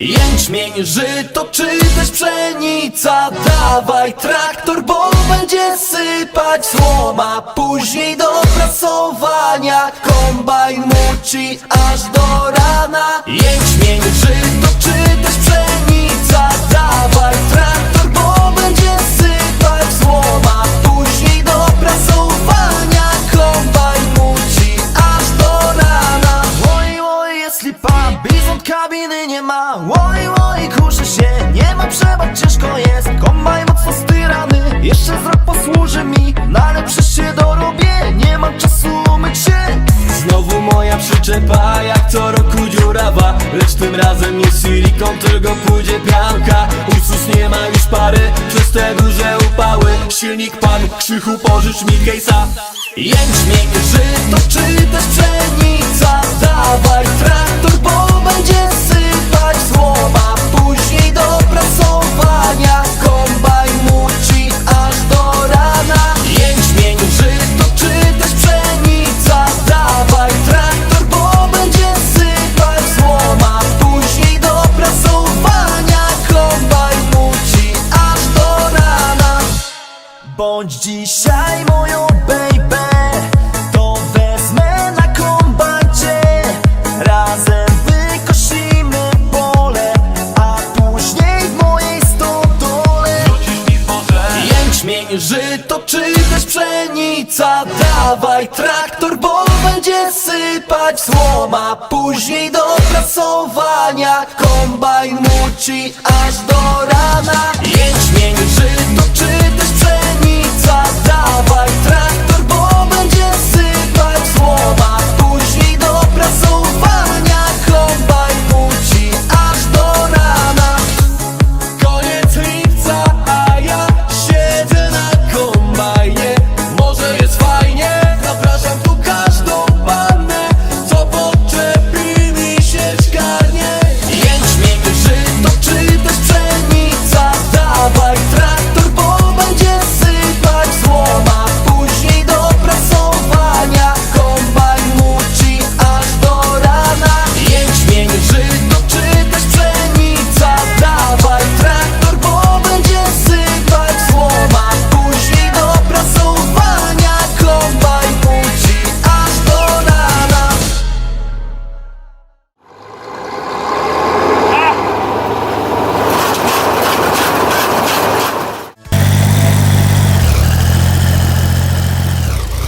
Jęczmień, żyto czy też pszenica. Dawaj traktor, bo będzie sypać słoma. Później do prasowania Kombajn muci aż do rana. Jęczmień, żyto nie ma. Oj, oj, kurzy się, nie ma przebacz, ciężko jest. Kombaj mocno styrany, jeszcze z rok posłuży mi. No ale przecież się dorobię, nie mam czasu umyć się. Znowu moja przyczepa, jak co roku dziurawa. Lecz tym razem nie silikon, tylko pójdzie pianka. Ursus nie ma już pary, przez te duże upały. Silnik pan, krzychu pożycz mi case'a Jęczmień, żyto czy też pszenica? Dawaj traktor, Bądź dzisiaj moją baby. To wezmę na kombacie. Razem wykosimy pole A później w mojej stodole Jęczmień, żyto czy też pszenica? Dawaj traktor, bo będzie sypać słoma. Później do prasowania Kombajn muci aż do rana